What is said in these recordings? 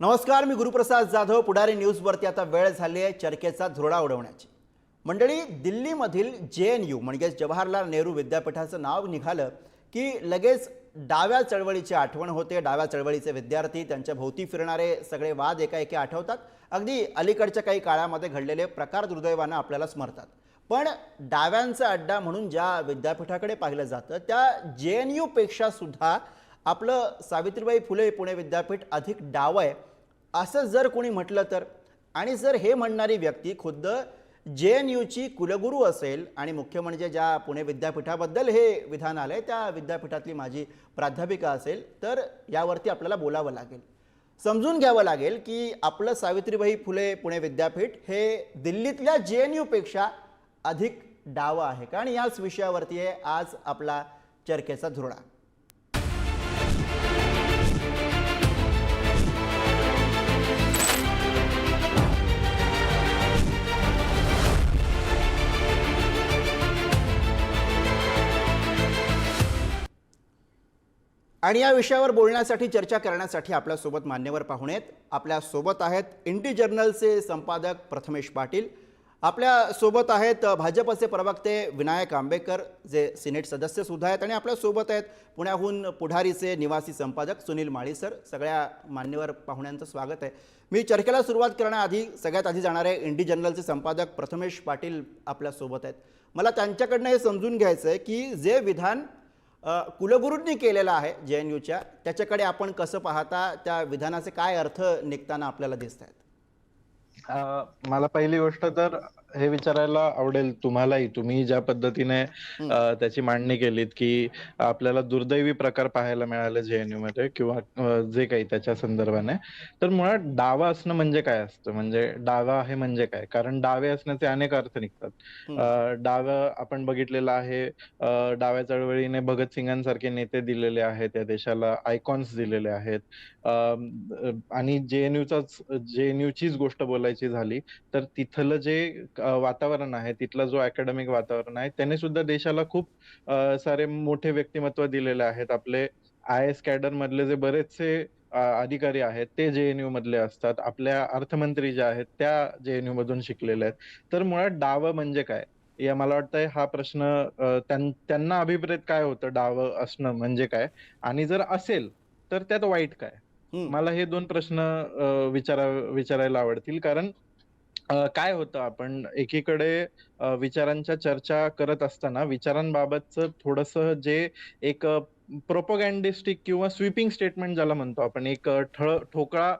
नमस्कार मी गुरुप्रसाद जाधव पुढारी न्यूजवरती आता वेळ झाली आहे चर्चेचा धुरडा उडवण्याची. मंडळी दिल्लीमधील जे एन यू म्हणजेच जवाहरलाल नेहरू विद्यापीठाचं नाव निघालं की लगेच डाव्या चळवळीची आठवण होते. डाव्या चळवळीचे विद्यार्थी त्यांच्या भोवती फिरणारे सगळे वाद एकाएकी आठवतात. अगदी अलीकडच्या काही काळामध्ये घडलेले प्रकार दुर्दैवानं आपल्याला स्मरतात. पण डाव्यांचा अड्डा म्हणून ज्या विद्यापीठाकडे पाहिलं जातं त्या जे एन यूपेक्षा सुद्धा आपलं सावित्रीबाई फुले पुणे विद्यापीठ अधिक डाव आहे. असं जर कोणी म्हटलं तर. आणि जर हे म्हणणारी व्यक्ती खुद्द जे एन यूची कुलगुरू असेल आणि मुख्य म्हणजे ज्या पुणे विद्यापीठाबद्दल हे विधान आलं आहे त्या विद्यापीठातली माझी प्राध्यापिका असेल तर यावरती आपल्याला बोलावं लागेल. समजून घ्यावं लागेल की आपलं सावित्रीबाई फुले पुणे विद्यापीठ हे दिल्लीतल्या जे एन यूपेक्षा अधिक डावं आहे का? आणि याच विषयावरती आहे आज आपला चर्चेचा धुरळा. आणि या विषयावर बोलण्यासाठी चर्चा करण्यासाठी आपल्यासोबत मान्यवर पाहुणे आहेत. आपल्यासोबत आहेत इंडी जर्नलचे संपादक प्रथमेश पाटील. आपल्यासोबत आहेत भाजपचे प्रवक्ते विनायक आंबेकर जे सिनेट सदस्य सुद्धा आहेत. आणि आपल्यासोबत आहेत पुण्याहून पुढारीचे निवासी संपादक सुनील माळी सर. सगळ्या मान्यवर पाहुण्यांचं स्वागत आहे. मी चर्चेला सुरुवात करण्याआधी सगळ्यात आधी जाणारे इंडी जर्नलचे संपादक प्रथमेश पाटील आपल्यासोबत आहेत. मला त्यांच्याकडनं हे समजून घ्यायचं आहे की जे विधान कुलगुरूंनी केलेला आहे जे एन यूच्या त्याच्याकडे आपण कसं पाहता त्या विधानाचे काय अर्थ निघताना आपल्याला दिसत आहेत मला पहिली गोष्ट तर हे विचारायला आवडेल तुम्हालाही. तुम्ही ज्या पद्धतीने त्याची मांडणी केलीत की आपल्याला दुर्दैवी प्रकार पाहायला मिळाले जेएनयू मध्ये किंवा जे काही त्याच्या संदर्भाने. तर मुळात डावा असणं म्हणजे काय असतं? म्हणजे डावा आहे म्हणजे काय? कारण डावे असण्याचे अनेक अर्थ निघतात. डावं आपण बघितलेलं आहे डाव्या चळवळीने भगतसिंगांसारखे नेते दिलेले आहेत या देशाला आयकॉन्स दिलेले आहेत. आणि जेएनयूचाच जेएनयूचीच गोष्ट बोलायची झाली तर तिथलं जे वातावरण आहे तिथलं जो अकॅडमिक वातावरण आहे त्याने सुद्धा देशाला खूप सारे मोठे व्यक्तिमत्व दिलेले आहेत. आपले आय एस कॅडर मधले जे बरेचसे अधिकारी आहेत ते जेएनयू मधले असतात. आपल्या अर्थमंत्री ज्या आहेत त्या जेएनयू मधून शिकलेल्या आहेत. तर मुळात डावं म्हणजे काय? या मला वाटतंय हा प्रश्न त्यांना अभिप्रेत काय होतं डावं असणं म्हणजे काय? आणि जर असेल तर त्यात वाईट काय. मला हे दोन प्रश्न विचारा विचारायला आवडतील. कारण काय होतं आपण एकीकडे विचारांच्या चर्चा करत असताना विचारांबाबतचं थोडंसं जे एक प्रोपोगॅन्डिस्टिक किंवा स्वीपिंग स्टेटमेंट ज्याला म्हणतो आपण एक ठळ ठोकळा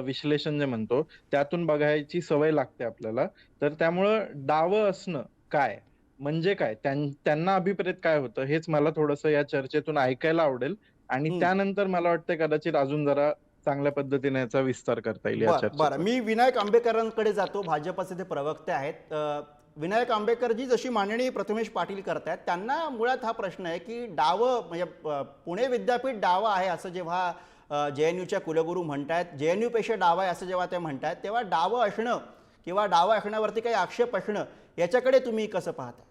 विश्लेषण जे म्हणतो त्यातून बघायची सवय लागते आपल्याला. तर त्यामुळं डावं असणं काय? म्हणजे काय? त्यां- त्यांना अभिप्रेत काय होतं? हेच मला थोडंसं या चर्चेतून ऐकायला आवडेल. आणि. त्यानंतर मला वाटतं कदाचित अजून जरा चांगल्या पद्धतीने याचा विस्तार करता येईल या बरं मी विनायक आंबेकरांकडे जातो. भाजपचे ते प्रवक्ते आहेत. विनायक आंबेकरजी जशी मांडणी प्रथमेश पाटील करतायत त्यांना मुळात हा प्रश्न आहे की डाव म्हणजे पुणे विद्यापीठ डावं आहे असं जेव्हा जे एन यूच्या कुलगुरू म्हणतायत जे एन यूपेक्षा डाव आहे असं जेव्हा ते म्हणतायत तेव्हा डावं असणं किंवा डावं असण्यावरती काही आक्षेप असणं याच्याकडे तुम्ही कसं पाहता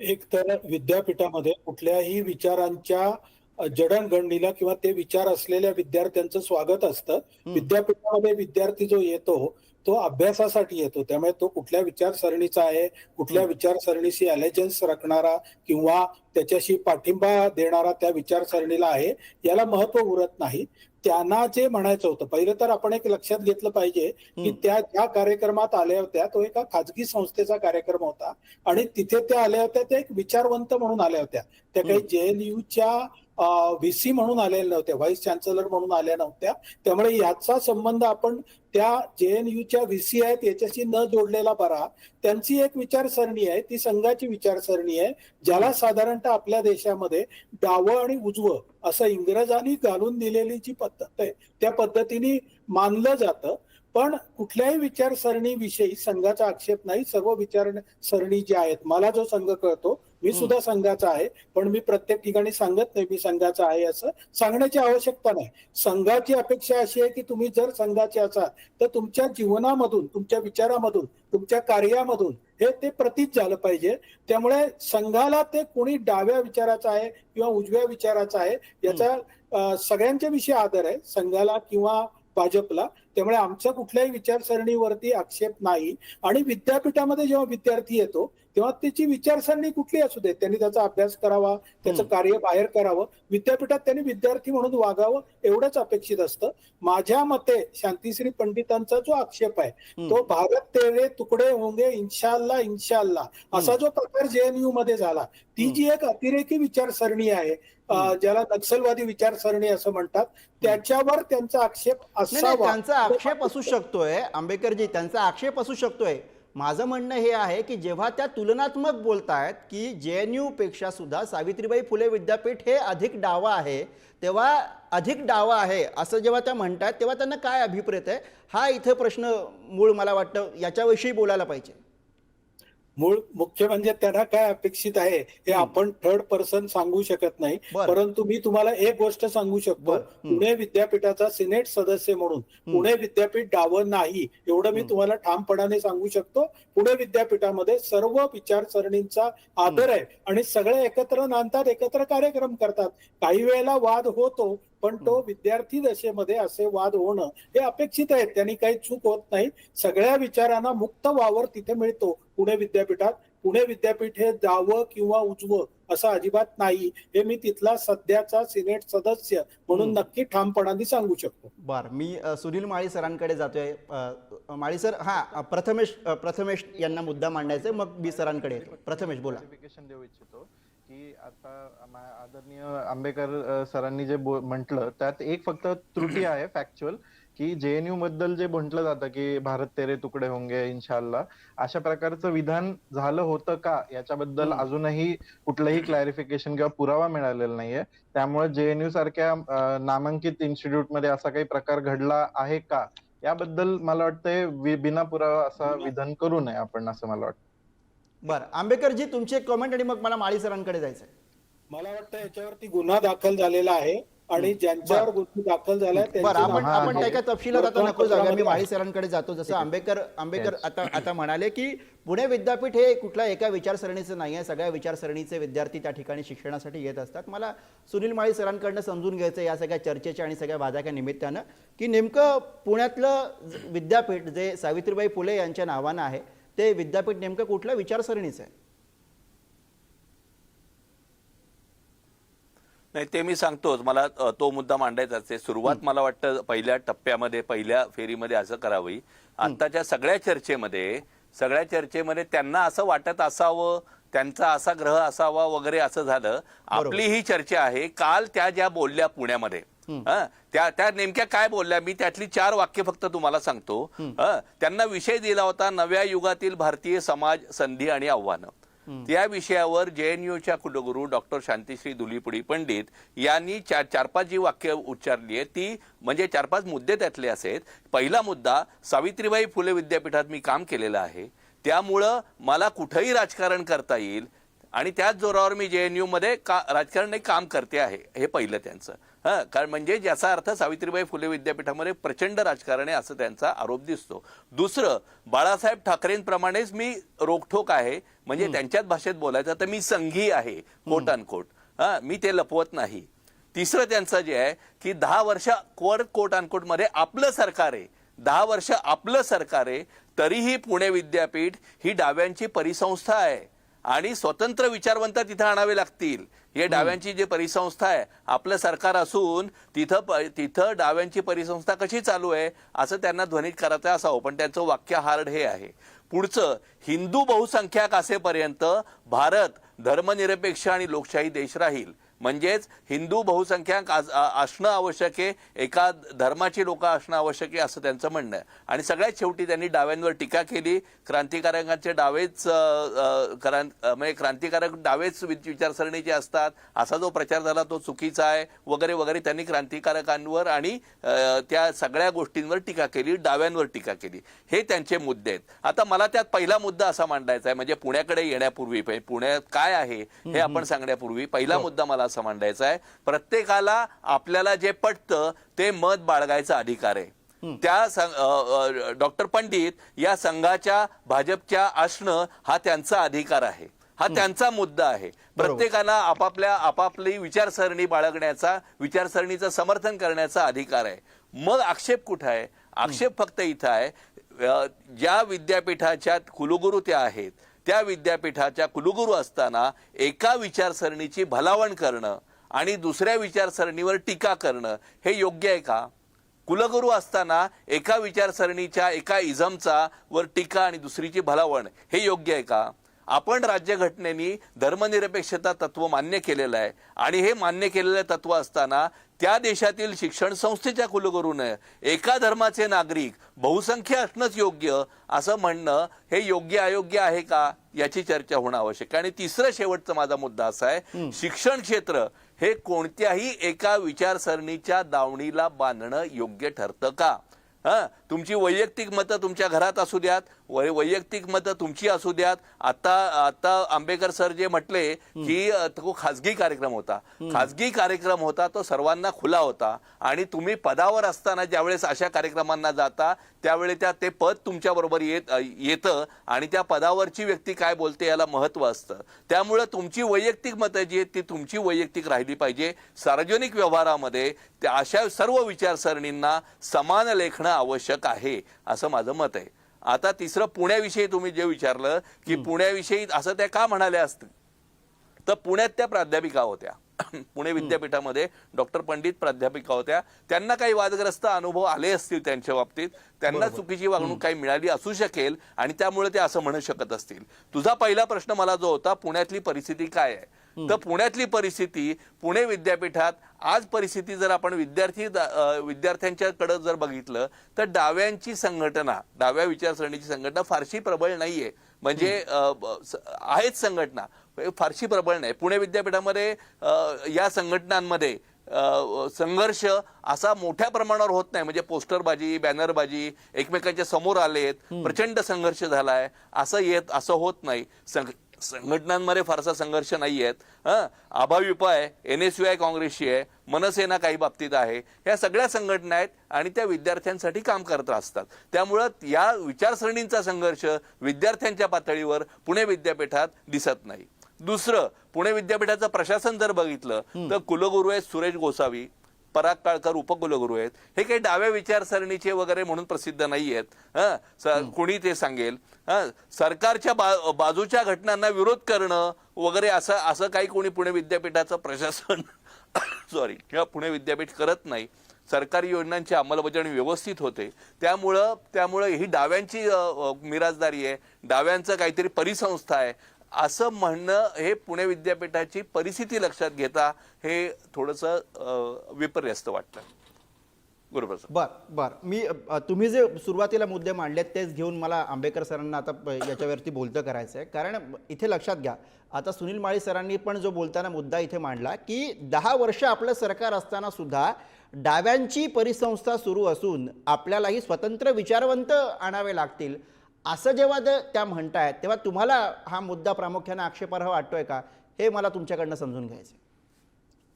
एक तर विद्यापीठामध्ये कुठल्याही विचारांच्या जडणघडणीला किंवा ते विचार असलेल्या विद्यार्थ्यांचं स्वागत असतं विद्यापीठामध्ये विद्यार्थी जो येतो तो अभ्यासासाठी येतो त्यामुळे तो कुठल्या विचारसरणीचा आहे कुठल्या. विचारसरणीशी अलेजन्स राखणारा किंवा त्याच्याशी पाठिंबा देणारा त्या विचारसरणीला आहे याला महत्त्व उरत नाही त्यांना जे म्हणायचं होतं पहिलं तर आपण एक लक्षात घेतलं पाहिजे की. त्या ज्या कार्यक्रमात आल्या होत्या तो एका खाजगी संस्थेचा कार्यक्रम होता आणि तिथे त्या आल्या होत्या त्या एक विचारवंत म्हणून आल्या होत्या त्या काही हम्म. व्ही सी म्हणून आलेल्या नव्हत्या व्हाईस चान्सलर म्हणून आल्या नव्हत्या. त्यामुळे याचा संबंध आपण त्या जे एन यूच्या व्हीसी आहेत याच्याशी न जोडलेला बरा. त्यांची एक विचारसरणी आहे ती संघाची विचारसरणी आहे ज्याला साधारणतः आपल्या देशामध्ये डावं आणि उजवं असं इंग्रजांनी घालून दिलेली जी पद्धत आहे त्या पद्धतीने मानलं जातं. पण कुठल्याही विचारसरणीविषयी संघाचा आक्षेप नाही सर्व विचार सरणी ज्या आहेत मला जो संघ कळतो मी. सुद्धा संघाचा आहे पण मी प्रत्येक ठिकाणी सांगत नाही मी संघाचा आहे असं सांगण्याची आवश्यकता नाही. संघाची अपेक्षा अशी आहे की तुम्ही जर संघाचे असाल तर तुमच्या जीवनामधून तुमच्या विचारामधून तुमच्या कार्यामधून हे ते प्रतीत झालं पाहिजे. त्यामुळे संघाला ते कोणी डाव्या विचाराचा आहे किंवा उजव्या विचाराचा आहे याचा सगळ्यांच्या विषयी आदर आहे संघाला किंवा भाजपला. त्यामुळे आमच्या कुठल्याही विचारसरणीवरती आक्षेप नाही आणि विद्यापीठामध्ये जेव्हा विद्यार्थी येतो तेव्हा त्याची विचारसरणी कुठली असू दे त्यांनी त्याचा अभ्यास करावा त्याचं. कार्य बाहेर करावं विद्यापीठात त्यांनी विद्यार्थी म्हणून वागावं एवढंच अपेक्षित असतं माझ्या मते शांतिश्री पंडितांचा जो आक्षेप आहे. तो भारत तेरे तुकडे होंगे इन्शाल्ला इन्शाल्ला असा जो प्रकार जेएनयू मध्ये झाला ती जी एक अतिरेकी विचारसरणी आहे. ज्याला नक्षलवादी विचारसरणी असं म्हणतात त्याच्यावर त्यांचा आक्षेप असावा. त्यांचा आक्षेप असू शकतोय आंबेडकरजी त्यांचा आक्षेप असू शकतोय. माझं म्हणणं हे आहे की जेव्हा त्या तुलनात्मक बोलतायत की जे एन यू पेक्षा सुद्धा सावित्रीबाई फुले विद्यापीठ हे अधिक डावा आहे तेव्हा अधिक डावा आहे असं जेव्हा त्या म्हणतात तेव्हा त्यांना काय अभिप्रेत आहे? हा इथं प्रश्न मूळ मला वाटतं याच्याविषयी बोलायला पाहिजे. मूळ मुख्य म्हणजे त्यांना काय अपेक्षित आहे हे आपण थर्ड पर्सन सांगू शकत नाही. परंतु मी तुम्हाला एक गोष्ट सांगू शकतो. पुणे विद्यापीठाचा सिनेट सदस्य म्हणून पुणे विद्यापीठ डावं नाही एवढं मी. तुम्हाला ठामपणाने सांगू शकतो. पुणे विद्यापीठामध्ये सर्व विचारसरणींचा आदर आहे आणि सगळे एकत्र नांदतात एकत्र कार्यक्रम करतात. काही वेळेला वाद होतो पण तो विद्यार्थी दशेमध्ये असे वाद होणं हे अपेक्षित आहे त्यांनी काही चूक होत नाही. सगळ्या विचारांना मुक्त वावर तिथे मिळतो. पुणे विद्यापीठात. पुणे विद्यापीठ हे जावं किंवा उजवं असं अजिबात नाही. हे मी तिथला सध्याचा सिनेट सदस्य म्हणून. नक्की ठामपणाने सांगू शकतो. बर. मी सुनील माळी सरांकडे जातोय. माळी सर हा प्रथमेश प्रथमेश यांना मुद्दा मांडायचा आहे, मग मी सरांकडे येतो. प्रथमेश बोला. देऊ इच्छितो. की आता आदरणीय आंबेकर सरांनी जे म्हटलं त्यात एक फक्त त्रुटी आहे फॅक्च्युअल की जेएनयू बद्दल जे म्हटलं जातं की भारत तेरे तुकडे होंगे इन्शाल्लाह अशा प्रकारचं विधान झालं होतं का? याच्याबद्दल. अजूनही कुठलंही क्लॅरिफिकेशन किंवा पुरावा मिळालेला नाहीये. त्यामुळे जेएनयू सारख्या अ, नामांकित इन्स्टिट्यूटमध्ये असा काही प्रकार घडला आहे का? याबद्दल मला वाटतंय बिना पुरावा असा विधान करू नये आपण असं मला वाटतं. बरं आंबेकरजी तुमची एक कमेंट आणि मग मला माळी सरांकडे जायचं आहे मला वाटतं याच्यावरती गुन्हा दाखल झालेला आहे आणि ज्यांच्यावर गुन्हा दाखल झालाय बरं आपण आपण. त्या काय तपशिलात आता नको जाऊया. मी माळी सरांकडे जातो. जसं आंबेकर आंबेकर आता आता म्हणाले की पुणे विद्यापीठ हे कुठल्या एका विचारसरणीचं नाही आहे. सगळ्या विचारसरणीचे विद्यार्थी त्या ठिकाणी शिक्षणासाठी येत असतात. मला सुनील माळी सरांकडनं समजून घ्यायचं या सगळ्या चर्चेच्या आणि सगळ्या वादाच्या निमित्तानं की नेमकं पुण्यातलं विद्यापीठ जे सावित्रीबाई फुले यांच्या नावानं आहे ते विद्यापीठ नेमकं कुठल्या विचारसरणीचं आहे? नाही ते मी सांगतोच. मला तो मुद्दा मांडायचा आहे सुरुवात मला वाटतं पहिल्या टप्प्यामध्ये पहिल्या फेरीमध्ये असं करावी. आत्ताच्या सगळ्या चर्चेमध्ये सगळ्या चर्चेमध्ये त्यांना असं वाटत असावं त्यांचा असा ग्रह असावा वगैरे असं झालं. आपली ही चर्चा आहे काल त्या ज्या बोलल्या पुण्यामध्ये. हं, त्या त्या नेमक्या काय बोलल्या? मी त्यातली चार वाक्य फक्त तुम्हाला सांगतो. त्यांना विषय दिला होता नव्या युगातील भारतीय समाज संधी आणि आव्हानं. त्या विषयावर जेएनयूच्या कुलगुरू डॉक्टर शांतिश्री दुलीपुडी पंडित यांनी चार चार पाच जी वाक्य उच्चारली आहेत ती म्हणजे चार पाच मुद्दे त्यातले असेल पहिला मुद्दा सावित्रीबाई फुले विद्यापीठात मी काम केलेलं आहे. त्यामुळं मला कुठंही राजकारण करता येईल. आणि त्याच जोरावर मी जेएनयू मध्ये का राजकारण नाही काम करते आहे. हे पहिलं त्यांचं. हा कारण म्हणजे ज्याचा अर्थ सावित्रीबाई फुले विद्यापीठामध्ये प्रचंड राजकारण आहे असं त्यांचा आरोप दिसतो. दुसरं बाळासाहेब ठाकरेंप्रमाणेच मी रोखठोक आहे म्हणजे त्यांच्याच भाषेत बोलायचं तर मी संघी आहे कोट अनकोट हा मी ते लपवत नाही. तिसरं त्यांचं जे आहे की दहा वर्ष कोर कोट अनकोटमध्ये आपलं सरकार आहे. दहा वर्ष आपलं सरकार आहे तरीही पुणे विद्यापीठ ही डाव्यांची परिसंस्था आहे. आणि स्वतंत्र विचारवंत तिथं आणावे लागतील. हे डाव्यांची जी परिसंस्था आहे आपलं सरकार असून तिथं प- तिथं डाव्यांची परिसंस्था कशी चालू आहे असं त्यांना ध्वनित करायचं असावं. पण त्यांचं वाक्य हार्ड हे आहे. पुढचं हिंदू बहुसंख्याक असेपर्यंत भारत धर्मनिरपेक्ष आणि लोकशाही देश राहील. म्हणजेच हिंदू बहुसंख्याक असणं आवश्यक आहे एका धर्माची लोक असणं आवश्यक आहे असं त्यांचं म्हणणं आहे. आणि सगळ्यात शेवटी त्यांनी डाव्यांवर टीका केली. क्रांतिकारकांचे डावेच म्हणजे क्रांतिकारक डावेच विचारसरणीचे असतात असा जो प्रचार झाला तो चुकीचा आहे वगैरे वगैरे त्यांनी क्रांतिकारकांवर आणि त्या सगळ्या गोष्टींवर टीका केली डाव्यांवर टीका केली. हे त्यांचे मुद्दे आहेत. आता मला त्यात पहिला मुद्दा असा मांडायचा आहे म्हणजे पुण्याकडे येण्यापूर्वी पहि- पुण्यात काय आहे हे आपण सांगण्यापूर्वी पहिला मुद्दा मला असा मांडायचा आहे. प्रत्येकाला आपल्याला जे पटतं ते मत बाळगायचा अधिकार आहे. त्या डॉक्टर पंडित या संघाच्या भाजपच्या असणं हा त्यांचा अधिकार आहे. हा त्यांचा मुद्दा आहे. प्रत्येकाला आपापल्या आपापली विचारसरणी बाळगण्याचा विचारसरणीचं समर्थन करण्याचा अधिकार आहे. मग आक्षेप कुठं आहे? आक्षेप फक्त इथं आहे. ज्या विद्यापीठाच्या कुलगुरू त्या आहेत. त्या विद्यापीठाच्या कुलगुरू असताना एका विचारसरणीची भलावण करणं आणि दुसऱ्या विचारसरणीवर टीका करणं हे योग्य आहे का? कुलगुरू असताना एका विचारसरणीच्या एका इझमचा वर टीका आणि दुसरीची भलावण हे योग्य आहे का? आपण राज्यघटनेनी धर्मनिरपेक्षता तत्व मान्य केलेलं आहे. आणि हे मान्य केलेलं तत्व असताना त्या देशातील शिक्षण संस्थेच्या कुलगुरूनं एका धर्माचे नागरिक बहुसंख्य असणंच योग्य असं म्हणणं हे योग्य अयोग्य आहे का याची चर्चा होणं आवश्यक आहे. आणि तिसरं शेवटचा माझा मुद्दा असा आहे शिक्षण क्षेत्र हे कोणत्याही एका विचारसरणीच्या दावणीला बांधणं योग्य ठरतं का? हा? तुमची वैयक्तिक मतं तुमच्या घरात असू द्यात वैयक्तिक मतं तुमची असू द्यात. आता आता आंबेकर सर जे म्हटले की तो खाजगी कार्यक्रम होता. खाजगी कार्यक्रम होता तो सर्वांना खुला होता. आणि तुम्ही पदावर असताना ज्यावेळेस अशा कार्यक्रमांना जाता त्यावेळी त्या ते पद तुमच्या बरोबर येत येतं आणि त्या पदावरची व्यक्ती काय बोलते याला महत्त्व असतं. त्यामुळं तुमची वैयक्तिक मतं जी आहेत ती तुमची वैयक्तिक राहिली पाहिजे. सार्वजनिक व्यवहारामध्ये त्या अशा सर्व विचारसरणींना समान लेखणं आवश्यक आहे असं माझं मत आहे. आता तिसरं पुण्याविषयी तुम्ही जे विचारलं की पुण्याविषयी असं त्या का म्हणाल्या असतील तर पुण्यात त्या प्राध्यापिका होत्या. पुणे विद्यापीठामध्ये डॉक्टर पंडित प्राध्यापिका होत्या. त्यांना काही वादग्रस्त अनुभव आले असतील त्यांच्या बाबतीत. त्यांना चुकीची वागणूक काही मिळाली असू शकेल आणि त्यामुळे ते असं म्हणू शकत असतील. तुझा पहिला प्रश्न मला जो होता पुण्यातली परिस्थिती काय आहे? तर पुण्यातली परिस्थिती पुणे विद्यापीठात आज परिस्थिती जर आपण विद्यार्थी विद्यार्थ्यांच्याकडे जर बघितलं तर डाव्यांची संघटना डाव्या विचारसरणीची संघटना फारशी प्रबळ नाहीये. म्हणजे आहेच संघटना. फारशी प्रबळ नाही. पुणे विद्यापीठामध्ये या संघटनांमध्ये संघर्ष असा मोठ्या प्रमाणावर होत नाही. म्हणजे पोस्टरबाजी बॅनरबाजी एकमेकांच्या समोर आलेत प्रचंड संघर्ष झालाय. असं येत असं होत नाही. संघटनांमध्ये फारसा संघर्ष नाही आहेत हं आभाविप आहे. एन एस यू आय काँग्रेसची आहे. मनसेना काही बाबतीत आहे. ह्या सगळ्या संघटना आहेत आणि त्या विद्यार्थ्यांसाठी काम करत असतात. त्यामुळं या विचारसरणींचा संघर्ष विद्यार्थ्यांच्या पातळीवर पुणे विद्यापीठात दिसत नाही. दुसरं पुणे विद्यापीठाचं प्रशासन जर बघितलं तर कुलगुरू आहेत सुरेश गोसावी पराग काळकर उपकुलगुरू आहेत. हे काही डाव्या विचारसरणीचे वगैरे म्हणून प्रसिद्ध नाही आहेत हं, कोणी ते सांगेल? हं, सरकारच्या बा- बाजूच्या घटनांना विरोध करणं वगैरे असं असं काही कोणी पुणे विद्यापीठाचं प्रशासन सॉरी किंवा पुणे विद्यापीठ करत नाही. सरकारी योजनांची अंमलबजावणी व्यवस्थित होते. त्यामुळं त्यामुळं ही डाव्यांची मिराजदारी आहे. डाव्यांचं काहीतरी परिसंस्था आहे. असं म्हणणं हे पुणे विद्यापीठाची परिस्थिती लक्षात घेता हे थोडंसं विपर्यस्त वाटतं. बरोबर सर. बर बर. मी तुम्ही जे सुरुवातीला मुद्दे मांडलेत तेच घेऊन मला आंबेकर सरांना आता याच्यावरती बोलतं करायचं आहे कारण इथे लक्षात घ्या आता सुनील माळी सरांनी पण जो बोलताना मुद्दा इथे मांडला की दहा वर्ष आपलं सरकार असताना सुद्धा डाव्यांची परिसंस्था सुरू असून आपल्यालाही स्वतंत्र विचारवंत आणावे लागतील. असं जेव्हा ते- त्या म्हणतायत तेव्हा तुम्हाला हा मुद्दा प्रामुख्याने आक्षेपार्ह वाटतोय का? हे मला तुमच्याकडनं समजून घ्यायचं.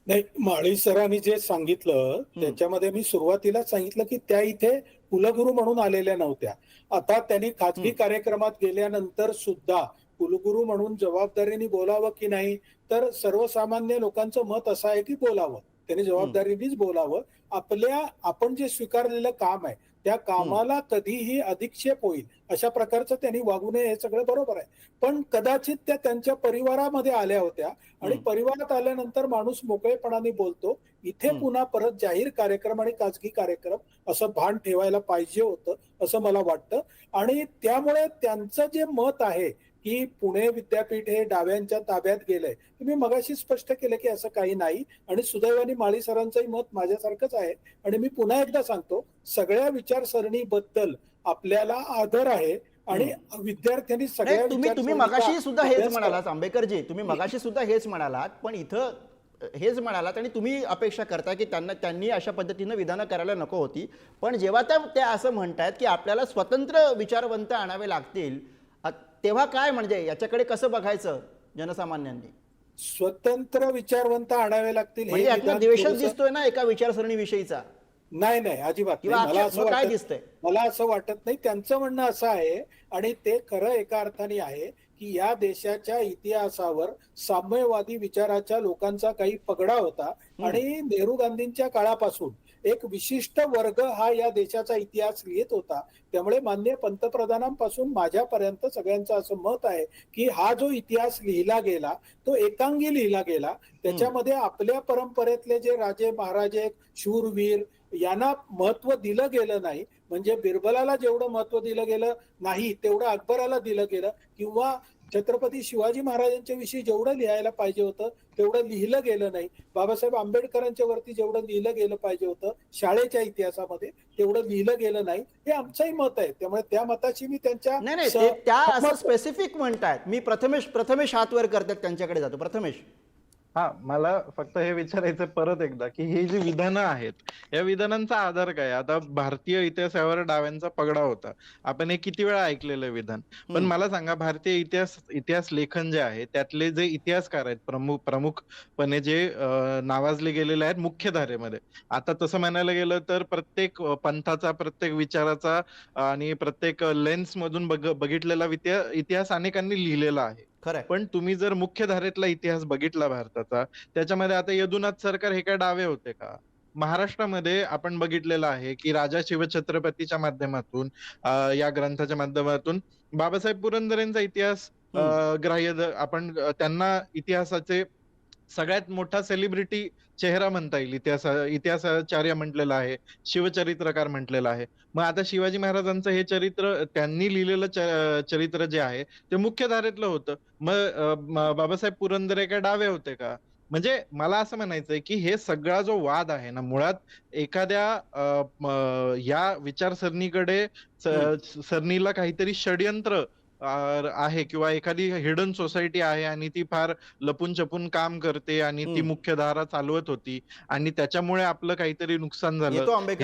नाही माळी सरांनी जे सांगितलं त्याच्यामध्ये मी सुरुवातीलाच सांगितलं की त्या इथे कुलगुरू म्हणून आलेल्या नव्हत्या. आता त्यांनी खाजगी कार्यक्रमात गेल्यानंतर सुद्धा कुलगुरू म्हणून जबाबदारीने बोलावं की नाही तर सर्वसामान्य लोकांचं मत असं आहे की बोलावं. त्यांनी जबाबदारीनेच बोलावं. आपल्या आपण जे स्वीकारलेलं काम आहे त्या कामाला कधीही अधिक्षेप होईल अशा प्रकारचं त्यांनी वागू नये हे सगळं बरोबर आहे पण कदाचित त्या त्यांच्या परिवारामध्ये आल्या होत्या आणि. परिवारात आल्यानंतर माणूस मोकळेपणाने बोलतो इथे. पुन्हा परत जाहीर कार्यक्रम आणि खाजगी कार्यक्रम असं भान ठेवायला पाहिजे होतं असं मला वाटतं आणि त्यामुळे त्यांचं जे मत आहे की पुणे विद्यापीठ हे डाव्यांच्या ताब्यात गेलंय. मी मगाशी स्पष्ट केलं की असं काही नाही आणि सुदैवाने माळी सरांचंही मत माझ्यासारखंच आहे. आणि मी पुन्हा एकदा सांगतो सगळ्या विचारसरणीबद्दल आपल्याला आदर आहे आणि विद्यार्थ्यांनी सगळ्या तुम्ही तुम्ही मगाशी सुद्धा हेच म्हणालात आंबेकरजी तुम्ही मगाशी सुद्धा हेच म्हणालात पण इथं हेच म्हणालात आणि तुम्ही अपेक्षा करता की त्यांना त्यांनी अशा पद्धतीनं विधानं करायला नको होती. पण जेव्हा त्या असं म्हणतायत की आपल्याला स्वतंत्र विचारवंत आणावे लागतील तेव्हा काय म्हणजे? याच्याकडे कसं बघायचं जनसामान्यांनी? स्वतंत्र विचारवंत आणावे लागतील हे म्हणजे यातला द्वेषच दिसतोय ना एका विचारसरणीविषयीचा? नाही नाही अजिबात. मला असं काय वाटत दिसतंय? मला असं वाटत नाही. त्यांचं म्हणणं असं आहे आणि ते खरं एका अर्थाने आहे की या देशाच्या इतिहासावर साम्यवादी विचाराच्या लोकांचा काही पगडा होता आणि नेहरू गांधींच्या काळापासून. एक विशिष्ट वर्ग हा या देशाचा इतिहास लिहित होता. त्यामुळे मान्य पंतप्रधानांपासून माझ्यापर्यंत सगळ्यांचं असं मत आहे की हा जो इतिहास लिहिला गेला तो एकांगी लिहिला गेला. त्याच्यामध्ये आपल्या परंपरेतले जे राजे महाराजे शूरवीर यांना महत्त्व दिलं गेलं नाही. म्हणजे बिरबलाला जेवढं महत्त्व दिलं गेलं नाही तेवढं अकबराला दिलं गेलं किंवा छत्रपती शिवाजी महाराजांच्या विषयी जेवढं लिहायला पाहिजे होतं तेवढं लिहिलं गेलं नाही. बाबासाहेब आंबेडकरांच्या वरती जेवढं लिहिलं गेलं पाहिजे होतं शाळेच्या इतिहासामध्ये तेवढं लिहिलं गेलं नाही. हे आमचंही मत आहे. त्यामुळे त्या मताशी मी त्यांच्या नाही नाही स- ते त्या असं स्पेसिफिक म्हणतायत. मी प्रथमेश प्रथमेश हातवर करतात त्यांच्याकडे जातो. प्रथमेश. हा मला फक्त हे विचारायचं परत एकदा की ही जी विधानं आहेत या विधानांचा आधार काय? आता भारतीय इतिहासावर डाव्यांचा पगडा होता. आपण हे किती वेळा ऐकलेलं विधान? पण. मला सांगा भारतीय इतिहास इतिहास लेखन जे आहे त्यातले जे इतिहासकार आहेत प्रमुख प्रमुखपणे जे नावाजले गेलेले आहेत मुख्य धारेमध्ये आता तसं म्हणायला गेलं तर प्रत्येक पंथाचा प्रत्येक विचाराचा आणि प्रत्येक लेन्स मधून बघ- बघितलेला इतिहास अनेकांनी लिहिलेला आहे. खरंय. पण तुम्ही जर मुख्य धारेतला इतिहास बघितला भारताचा त्याच्यामध्ये आता यदुनाथ सरकार हे काय डावे होते का? महाराष्ट्रामध्ये आपण बघितलेलं आहे की राजा शिवछत्रपतीच्या माध्यमातून या ग्रंथाच्या माध्यमातून बाबासाहेब पुरंदरेंचा इतिहास ग्राह्य आपण त्यांना इतिहासाचे सगळ्यात मोठा सेलिब्रिटी चेहरा म्हणता येईल इतिहास इतिहासाचार्य म्हटलेला आहे शिवचरित्रकार म्हटलेला आहे. मग आता शिवाजी महाराजांचं हे चरित्र त्यांनी लिहिलेलं च- चरित्र जे आहे ते मुख्य धारेतलं होतं. मग बाबासाहेब पुरंदरे काय डावे होते का? म्हणजे मला असं म्हणायचंय की हे सगळा जो वाद आहे ना मुळात एखाद्या या विचारसरणीकडे सरणीला काहीतरी षडयंत्र आहे किंवा एखादी हिडन सोसायटी आहे आणि ती फार लपून छपून काम करते आणि ती. मुख्य धारा चालवत होती आणि त्याच्यामुळे आपलं काहीतरी नुकसान झालं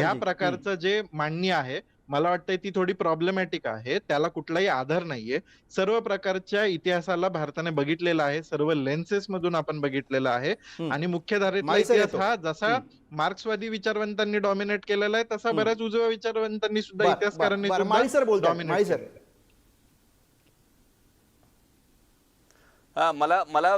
हम्म. प्रकारचं जे मांडणी आहे मला वाटतंय ती थोडी प्रॉब्लेमॅटिक आहे त्याला कुठलाही आधार नाहीये सर्व प्रकारच्या इतिहासाला भारताने बघितलेला आहे सर्व लेन्सेस मधून आपण बघितलेला आहे. आणि मुख्य धारेतला माईसर इतिहास. हा जसा. मार्क्सवादी विचारवंतांनी डॉमिनेट केलेला आहे तसा. बऱ्याच उजव्या विचारवंतांनी सुद्धा इतिहासकारांनी बर- सुद्धा माळी सर बोलतात dominate माळी सर केलेलं आहे. हा मला मला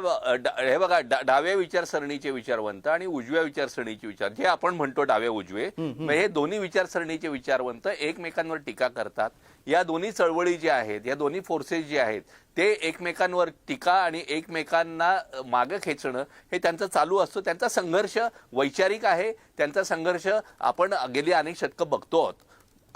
हे बघा डाव्या विचारसरणीचे विचारवंत आणि उजव्या विचारसरणीचे विचार. जे आपण म्हणतो डावे उजवे हे दोन्ही विचारसरणीचे विचारवंत एकमेकांवर टीका करतात. या दोन्ही चळवळी ज्या आहेत या दोन्ही फोर्सेस जे आहेत ते एकमेकांवर टीका आणि एकमेकांना मागं खेचणं हे त्यांचं चालू असतं. त्यांचा संघर्ष वैचारिक आहे. त्यांचा संघर्ष आपण गेली अनेक शतकं बघतो आहोत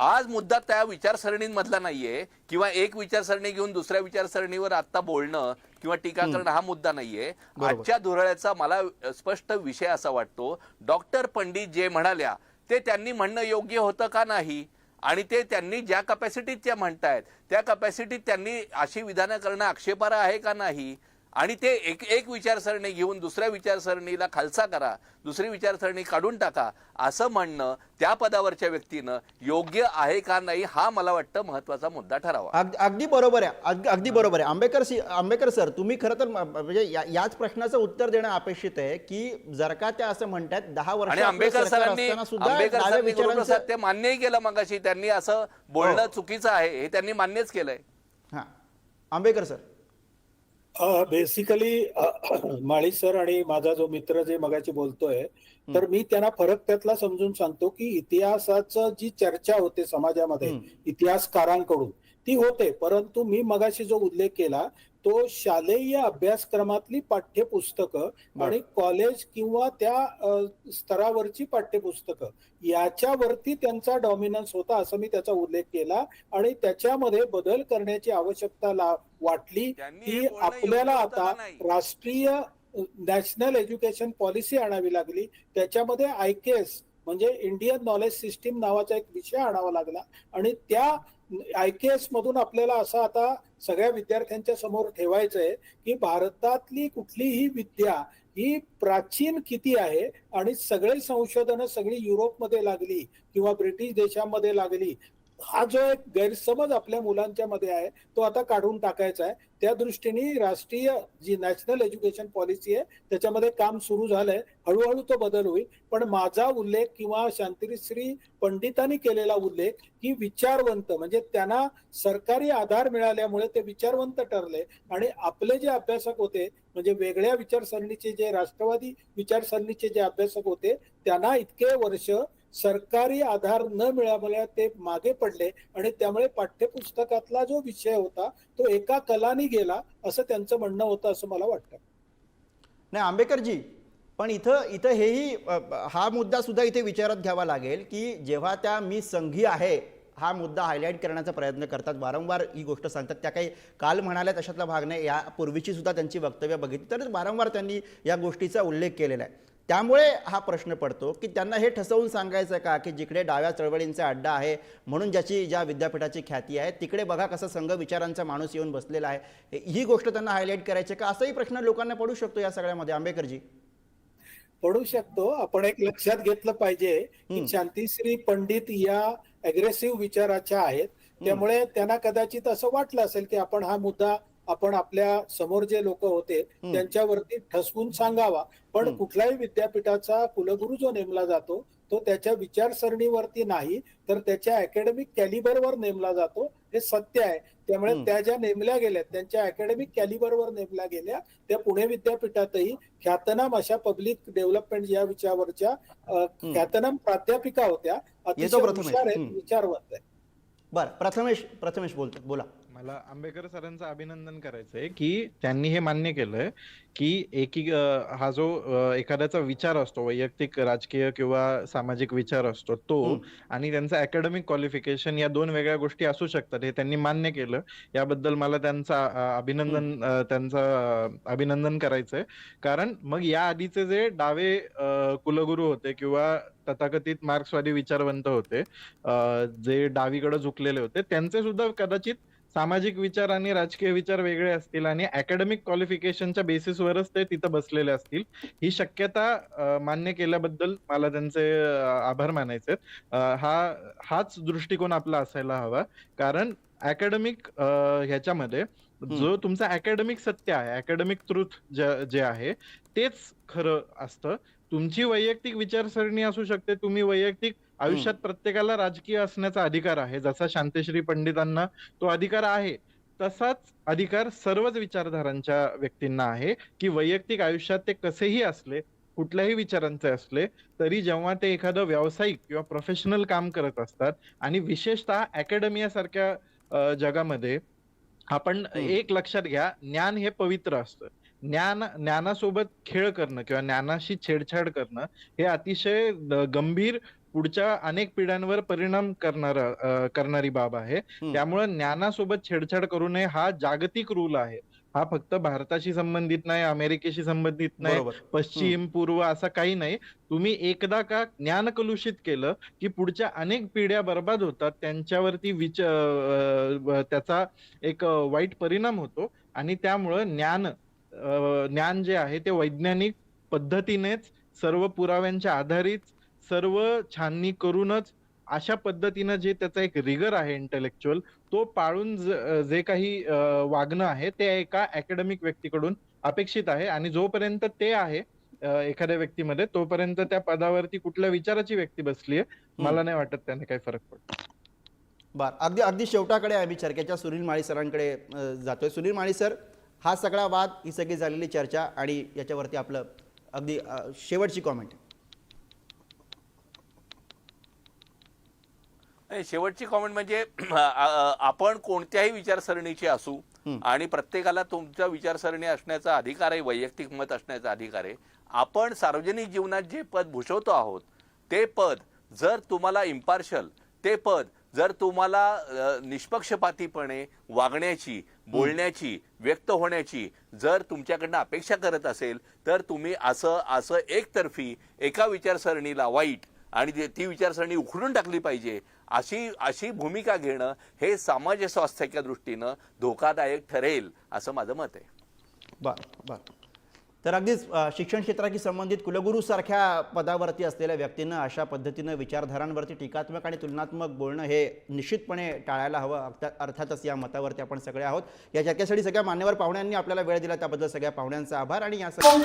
आज मुद्दा त्या विचारसरणींमधला नाहीये किंवा एक विचारसरणी घेऊन दुसऱ्या विचारसरणीवर आता बोलणं किंवा टीका करणं हा मुद्दा नाहीये. आजच्या धुरळ्याचा मला स्पष्ट विषय असा वाटतो डॉक्टर पंडित जे म्हणाल्या ते त्यांनी म्हणणं योग्य होतं का नाही? आणि ते त्यांनी ज्या कपॅसिटीत त्या म्हणतायत त्या कपॅसिटीत त्यांनी अशी विधानं करणं आक्षेपार्ह आहे का नाही? आणि ते एक एक विचारसरणी घेऊन दुसऱ्या विचारसरणीला खालसा करा दुसरी विचारसरणी काढून टाका. असं म्हणणं त्या पदावरच्या व्यक्तीनं योग्य आहे का नाही हा मला वाटतं महत्त्वाचा मुद्दा ठरावा. अग- अगदी बरोबर आहे. अग- अगदी बरोबर आहे. आंबेकर सी- आंबेकर सर तुम्ही खरं तर म्हणजे याच प्रश्नाचं उत्तर देणं अपेक्षित आहे की जर का त्या असं म्हणतात दहा वर्ष आंबेडकर सरांनी आंबेडकर विचारांचं- गुरुप्रसाद ते मान्यही केलं मगाशी. त्यांनी असं बोलणं हो. चुकीचं आहे हे त्यांनी मान्यच केलंय. हा. Ambekar sir. Basically Mali sir आणि माझा जो मित्र जे मगाशी बोलतोय तर मी त्यांना फरक त्यातला समजून सांगतो की इतिहासाचं जी चर्चा होते समाजामध्ये. इतिहासकारांकडून ती होते परंतु मी मगाशी जो उल्लेख केला तो शालेय अभ्यासक्रमातली पाठ्यपुस्तकं आणि कॉलेज किंवा त्या स्तरावरची पाठ्यपुस्तकं याच्यावरती त्यांचा डॉमिनन्स होता असं मी त्याचा उल्लेख केला आणि त्याच्यामध्ये बदल करण्याची आवश्यकता ला- वाटली की आपल्याला आता? राष्ट्रीय नॅशनल एज्युकेशन पॉलिसी आणावी लागली त्याच्यामध्ये आय के एस म्हणजे इंडियन नॉलेज सिस्टीम नावाचा एक विषय आणावा लागला आणि त्या आय के एस मधून आपल्याला असं आता सगळ्या विद्यार्थ्यांच्या समोर ठेवायचं आहे की भारतातली कुठलीही विद्या ही प्राचीन किती आहे आणि सगळे संशोधनं सगळी युरोपमध्ये लागली किंवा ब्रिटिश देशामध्ये लागली हा जो एक गैरसमज आपल्या मुलांच्या मध्ये आहे तो आता काढून टाकायचा आहे. त्या दृष्टीने राष्ट्रीय जी नॅशनल एज्युकेशन पॉलिसी आहे त्याच्यामध्ये काम सुरू झालंय. हळूहळू तो बदल होईल. पण माझा उल्लेख किंवा शांतिश्री पंडितांनी केलेला उल्लेख की विचारवंत म्हणजे त्यांना सरकारी आधार मिळाल्यामुळे ते विचारवंत ठरले. आणि आपले जे अभ्यासक होते म्हणजे वेगळ्या विचारसरणीचे जे राष्ट्रवादी विचारसरणीचे जे अभ्यासक होते त्यांना इतके वर्ष सरकारी आधार न मिळाल्यामुळे ते मागे पडले आणि त्यामुळे पाठ्यपुस्तकातला जो विषय होता तो एका कलानी गेला असं त्यांचं म्हणणं होतं असं मला वाटतं. नाही आंबेकरजी पण इथं इथं हेही हा मुद्दा सुद्धा इथे विचारात घ्यावा लागेल की जेव्हा त्या मी संघी आहे हा मुद्दा हायलाईट करण्याचा प्रयत्न करतात. वारंवार ही गोष्ट सांगतात. त्या काही काल म्हणाल्या तशातला भाग नाही. यापूर्वीची सुद्धा त्यांची वक्तव्य बघितली. तर वारंवार त्यांनी या गोष्टीचा उल्लेख केलेला आहे. त्यामुळे हा प्रश्न पडतो की त्यांना हे ठसवून सांगायचं का की जिकडे डाव्या चळवळींचा अड्डा आहे म्हणून ज्याची ज्या विद्यापीठाची ख्याती आहे तिकडे बघा कसा संघ विचारांचा माणूस येऊन बसलेला आहे. ही गोष्ट त्यांना हायलाईट करायची का? असाही प्रश्न लोकांना पडू शकतो या सगळ्यामध्ये. आंबेकरजी. पडू शकतो. आपण एक लक्षात घेतलं पाहिजे की. शांतिश्री पंडित या अग्रेसिव्ह विचाराच्या आहेत. त्यामुळे त्यांना कदाचित असं वाटलं असेल की आपण हा मुद्दा आपण आपल्यासमोर जे लोक होते. त्यांच्यावरती ठसवून सांगावा पण. कुठल्याही विद्यापीठाचा कुलगुरू जो नेमला जातो तो त्याच्या विचारसरणीवरती नाही तर त्याच्या अकॅडमिक कॅलिबरवर नेमला जातो हे सत्य आहे त्यामुळे. त्या ज्या नेमल्या गेल्या त्यांच्या अकॅडमिक कॅलिबरवर नेमल्या गेल्या त्या पुणे विद्यापीठातही ख्यातनाम अशा पब्लिक डेव्हलपमेंट या विषयावरच्या ख्यातनाम प्राध्यापिका होत्या अतिशय आहेत हम्म. विचारवंत आहेत बरं प्रथमेश प्रथमेश बोलतो बोला मला आंबेडकर सरांचं अभिनंदन करायचंय की त्यांनी हे मान्य केलंय की एकी हा जो एखाद्याचा विचार असतो वैयक्तिक राजकीय किंवा सामाजिक विचार असतो तो हम्म. आणि त्यांचं अकॅडमिक क्वालिफिकेशन या दोन वेगळ्या गोष्टी असू शकतात हे त्यांनी मान्य केलं. याबद्दल मला त्यांचं अभिनंदन त्यांचं अभिनंदन करायचंय. कारण मग या आधीचे जे डावे कुलगुरू होते किंवा तथाकथित मार्क्सवादी विचारवंत होते जे डावीकडे झुकलेले होते त्यांचे सुद्धा कदाचित सामाजिक विचार आणि राजकीय विचार वेगळे असतील आणि अकॅडमिक क्वालिफिकेशनच्या बेसिसवरच ते तिथं बसलेले असतील ही शक्यता मान्य केल्याबद्दल मला त्यांचे आभार मानायचे हा हाच दृष्टिकोन आपला असायला हवा. कारण अकॅडमिक ह्याच्यामध्ये जो तुमचा अकॅडमिक सत्य आहे अकॅडमिक ट्रुथ जे आहे तेच खरं असतं. तुमची वैयक्तिक विचारसरणी असू शकते तुम्ही वैयक्तिक आयुष्यात प्रत्येकाला राजकीय असण्याचा अधिकार आहे. जसा शांतश्री पंडितांना तो अधिकार आहे तसाच अधिकार सर्वच विचारधारांच्या व्यक्तींना आहे की वैयक्तिक आयुष्यात ते कसेही असले कुठल्याही विचारांचे असले तरी जेव्हा ते एखादं व्यावसायिक किंवा प्रोफेशनल काम करत असतात आणि विशेषतः अकॅडमिया सारख्या जगामध्ये आपण. एक लक्षात घ्या ज्ञान हे पवित्र असतं. ज्ञान ज्ञानासोबत खेळ करणं किंवा ज्ञानाशी छेडछाड करणं हे अतिशय गंभीर पुढच्या अनेक पिढ्यांवर परिणाम करणार करणारी बाब आहे. त्यामुळे ज्ञानासोबत छेडछाड करू नये हा जागतिक रूल आहे. हा फक्त भारताशी संबंधित नाही अमेरिकेशी संबंधित नाही पश्चिम पूर्व असं काही नाही. तुम्ही एकदा का ज्ञान कलुषित केलं की पुढच्या अनेक पिढ्या बर्बाद होतात त्यांच्यावरती विच त्याचा एक वाईट परिणाम होतो आणि त्यामुळं ज्ञान ज्ञान जे आहे ते वैज्ञानिक पद्धतीनेच सर्व पुराव्यांच्या आधारित सर्व छाननी करूनच अशा पद्धतीनं जे त्याचा एक रिगर आहे इंटेलेक्च्युअल तो पाळून ज- काही वागणं आहे ते एका अकॅडमिक व्यक्तीकडून अपेक्षित आहे. आणि जोपर्यंत ते आहे एखाद्या व्यक्तीमध्ये तोपर्यंत त्या पदावरती कुठल्या विचाराची व्यक्ती बसली आहे मला नाही वाटत त्याने काही फरक पडतो बर. अगदी अगदी शेवटाकडे आम्ही चर्चेच्या सुनील माळी सरांकडे जातोय. सुनील माळी सर हा सगळा वाद ही सगळी झालेली चर्चा आणि याच्यावरती आपलं अगदी शेवटची कॉमेंट नाही, शेवटची कॉमेंट म्हणजे आपण कोणत्याही विचारसरणीचे असू. आणि प्रत्येकाला तुमच्या विचारसरणी असण्याचा अधिकार आहे वैयक्तिक मत असण्याचा अधिकार आहे आपण सार्वजनिक जीवनात जे पद भूषवतो आहोत ते पद जर तुम्हाला इम्पार्शल ते पद जर तुम्हाला निष्पक्षपातीपणे वागण्याची बोलण्याची व्यक्त होण्याची जर तुमच्याकडनं अपेक्षा करत असेल तर तुम्ही असं असं एकतर्फी एका विचारसरणीला वाईट आणि ती विचारसरणी उखडून टाकली पाहिजे. अशी अशी भूमिका घेणं हे समाज स्वास्थ्याच्या दृष्टीनं धोकादायक ठरेल असं माझं मत आहे. बर बर. तर अगदीच शिक्षण क्षेत्राशी संबंधित कुलगुरूसारख्या पदावरती असलेल्या व्यक्तीनं अशा पद्धतीनं विचारधारांवरती टीकात्मक आणि तुलनात्मक बोलणं हे निश्चितपणे टाळायला हवं. अर्थातच या मतावरती आपण सगळे आहोत. या चर्चेसाठी सगळ्या मान्यवर पाहुण्यांनी आपल्याला वेळ दिला त्याबद्दल सगळ्या पाहुण्यांचा आभार आणि या सगळ्या